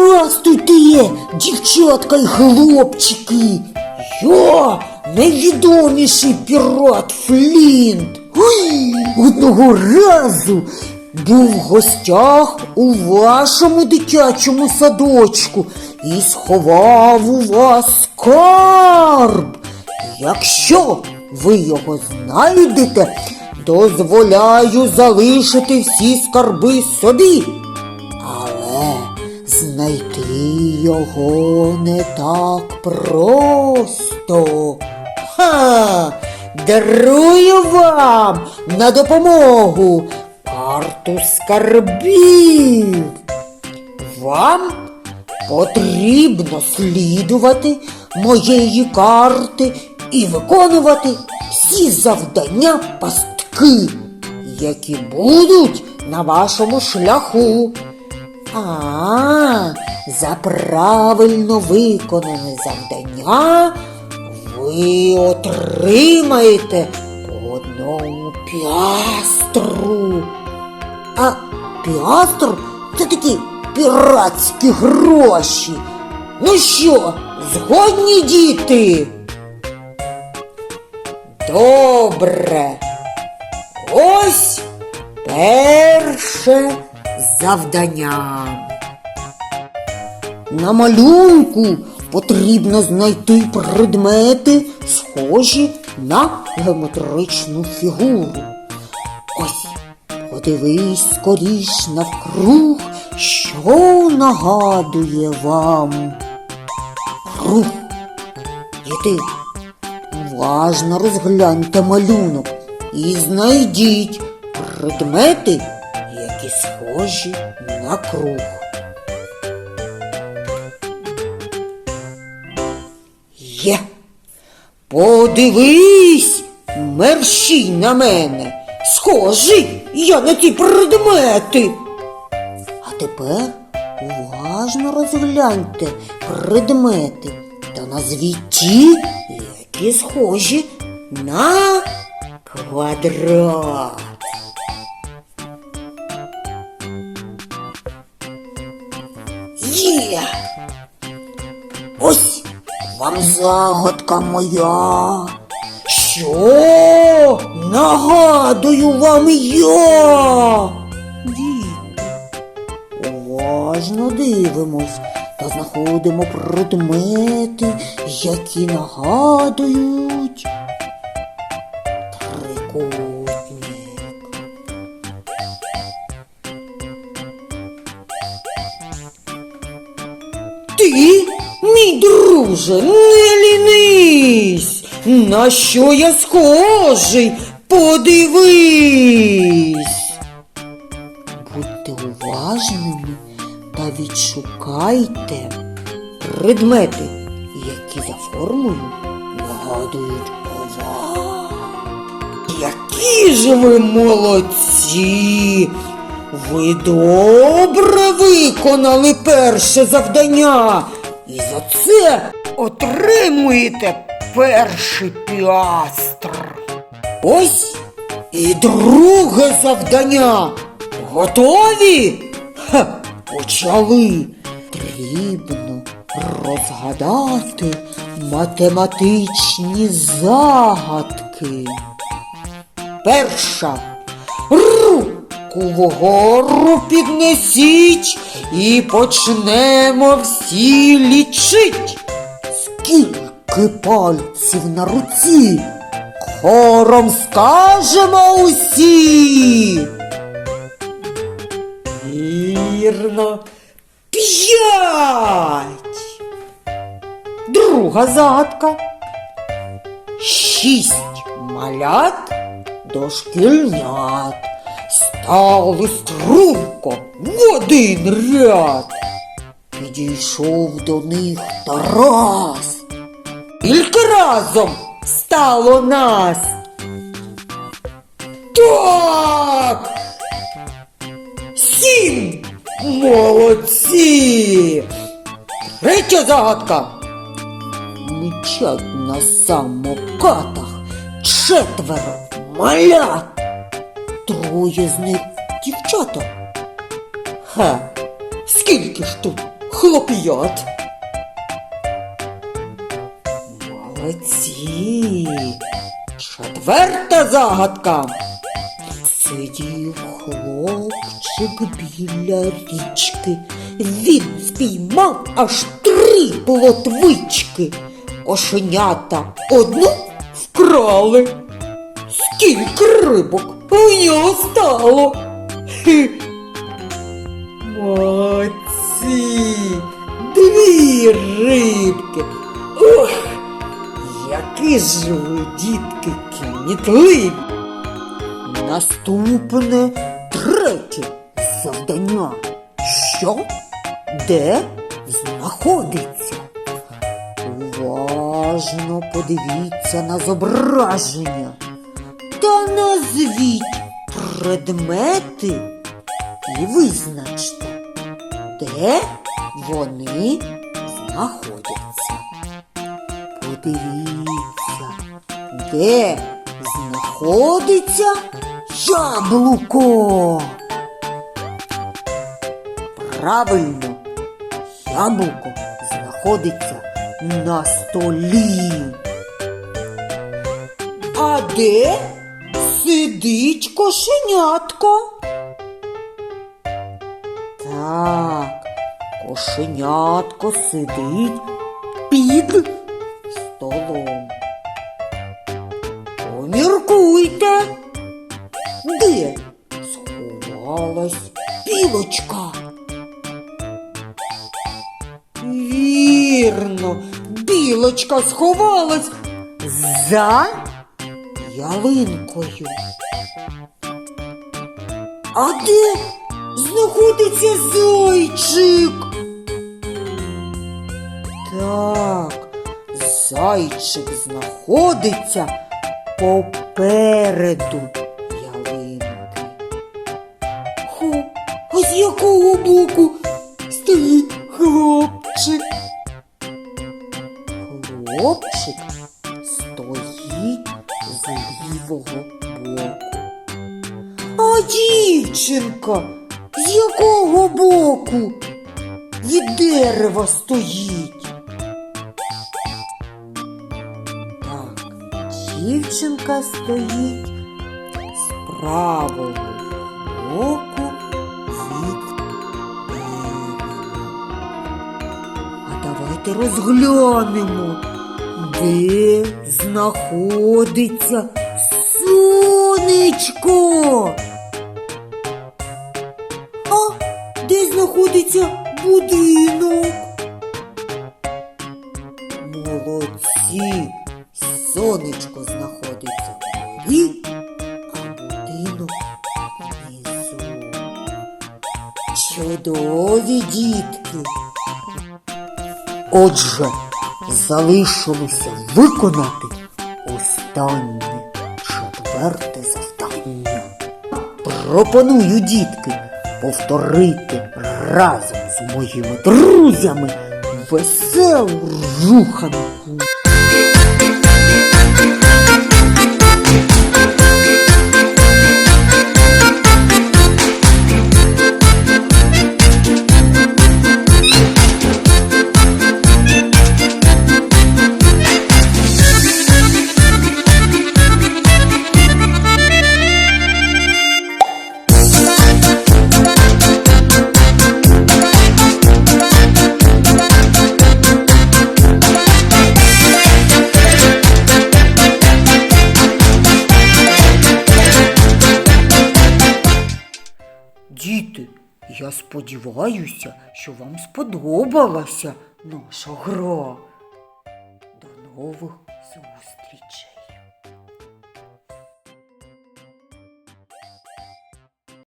Здрастуйте, дівчатка й хлопчики. Я найвідоміший пірат Флінт. Одного разу був в гостях у вашому дитячому садочку і сховав у вас скарб. Якщо ви його знайдете, дозволяю залишити всі скарби собі. Знайти його не так просто. Ха! Дарую вам на допомогу карту скарбів. Вам потрібно слідувати моєї карти і виконувати всі завдання пастки, які будуть на вашому шляху. А, за правильно виконане завдання ви отримаєте одному піастру. А піастр це такі піратські гроші. Ну що, згодні діти? Добре. Ось перше завдання. На малюнку потрібно знайти предмети, схожі на геометричну фігуру. Ось, подивись скоріш навкруг, що нагадує вам. Круг. Діти, уважно розгляньте малюнок і знайдіть предмети, схожі на круг. Є. Подивись, мерщій на мене. Схожий я на ті предмети. А тепер уважно розгляньте предмети та назвіть ті, які схожі на квадрат. Загадка моя. Що нагадую вам я? Діти, уважно дивимось та знаходимо предмети, які нагадують трикутник. Ти, мій друже, не лінись. На що я схожий? Подивись. Будьте уважними та відшукайте предмети, які за формою нагадують овал. Які ж ви молодці! Ви добре виконали перше завдання і за це отримуєте перший піастр. Ось і друге завдання. Готові? Ха, почали. Потрібно розгадати математичні загадки. Перша. Руку вгору піднесіть і почнемо всі лічить. Скільки пальців на руці? Хором скажемо усі. Вірно. П'ять. Друга загадка. Шість малят дошкільнят стали струнко в один ряд. Підійшов до них Тарас. Тільки разом стало нас. Так. Сім. Молодці. Третя загадка. Мчать на самокатах четверо малят. Троє з них дівчата. Ха, скільки ж тут хлоп'ят. Молодці. Четверта загадка. Сидів хлопчик біля річки. Він спіймав аж три плотвички. Кошенята одну вкрали. Скільки рибок у нього стало? Хі. Молодці! Дві рибки. Ох, які ж ви, дітки, кмітливі. Наступне третє завдання. Що? Де знаходиться? Уважно подивіться на зображення та назвіть предмети і визначте, де вони знаходяться. Подивіться, де знаходиться яблуко. Правильно, яблуко знаходиться на столі. А де сидить кошенятко? Так, кошенятко сидить під столом. Поміркуйте, де сховалась білочка? Вірно, білочка сховалась за ялинкою. А де знаходиться зайчик? Так, зайчик знаходиться попереду лівого боку. А дівчинка з якого боку від дерева стоїть? Так, дівчинка стоїть з правого боку від дерева. А давайте розглянемо, де знаходиться сонечко. А де знаходиться будинок? Молодці, сонечко знаходиться вгорі, а будинок внизу. Чудові дітки. Отже, залишилося виконати останнє четверте. Пропоную, дітки, повторити разом з моїми друзями веселу руханку. Я сподіваюся, що вам сподобалася наша гра. До нових!